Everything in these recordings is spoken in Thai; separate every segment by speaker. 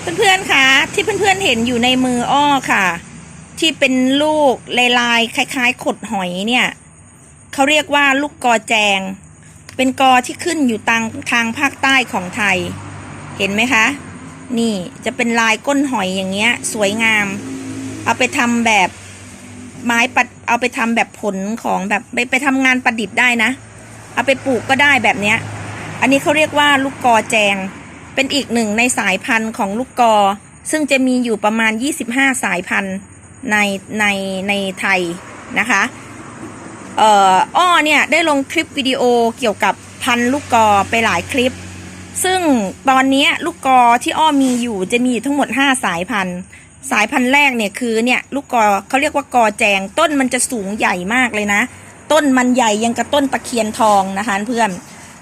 Speaker 1: เพื่อนๆคะที่เพื่อนๆเห็นอยู่ในมืออ้อค่ะ ที่เป็นลูกลายๆคล้าย ๆ ขดหอยเนี่ยเขาเรียกว่าลูกกอแจง เป็นกอที่ขึ้นอยู่ทางทางภาคใต้ของไทย เห็นไหมคะ นี่จะเป็นลายก้นหอยอย่างเงี้ย สวยงาม เอาไปทำแบบไม้ปัดเอาไปทำแบบผลของแบบไปไปทำงานประดิษฐ์ได้นะ เอาไปปลูกก็ได้แบบเนี้ย อันนี้เขาเรียกว่าลูกกอแจง เป็นอีกหนึ่งในสายพันธุ์ของลูกกอ ซึ่งจะมีอยู่ประมาณ 25 สายพันธุ์ในในในไทยนะคะเอ่ออ้อเนี่ยได้ลงคลิปวิดีโอเกี่ยวกับพันธุ์ลูกกอไปหลายคลิป ซึ่งตอนนี้ลูกกอที่อ้อมีอยู่จะมีอยู่ทั้งหมด 5 สายพันธุ์ สายพันธุ์แรกเนี่ยคือเนี่ยลูกกอเขาเรียกว่ากอแจงต้นมันจะสูงใหญ่มากเลยนะ ต้นมันใหญ่ยังกับต้นตะเคียนทองนะคะเพื่อน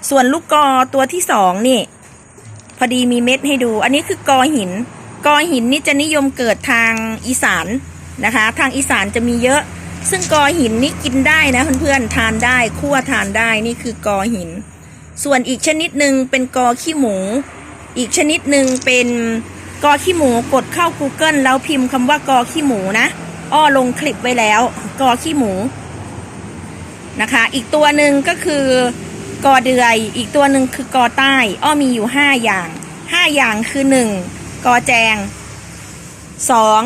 Speaker 1: ส่วนลูกกอตัวที่สองนี่ พอดีมีเม็ดให้ดู อันนี้คือกอหิน กอหินนี่จะนิยมเกิดทางอีสานนะคะ ทางอีสานจะมีเยอะ ซึ่งกอหินนี่กินได้นะเพื่อนๆทานได้คั่วทานได้นี่คือกอหิน ส่วนอีกชนิดหนึ่งเป็นกอขี้หมู อีกชนิดหนึ่งเป็นกอขี้หมูกดเข้า Google แล้วพิมพ์คำว่ากอขี้หมูนะ อ้อลงคลิปไว้แล้ว กอขี้หมูนะคะ อีกตัวหนึ่งก็คือ กอเดือย อีกตัวหนึ่งคือกอใต้ อ้อมีอยู่ห้าอย่างห้าอย่างคือหนึ่งกอแจงสอง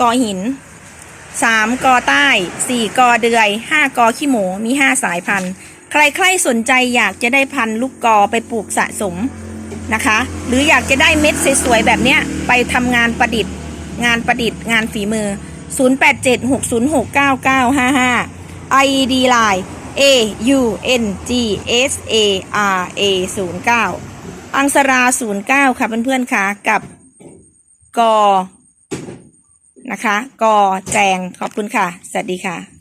Speaker 1: กอหินสามกอใต้สี่กอเดือยห้ากอขี้หมูมีห้าสายพันธุ์ ใครๆสนใจอยากจะได้พันธุ์ลูกกอไปปลูกสะสมนะคะ หรืออยากจะได้เม็ดสวยๆแบบเนี้ยไปทำงานประดิษฐ์ งานประดิษฐ์ งานฝีมือ 0876069955 ID Line A U N G S A R A 09อังสรา 09 ค่ะเพื่อนๆค่ะกับกอนะคะกอแจงขอบคุณค่ะ สวัสดีค่ะ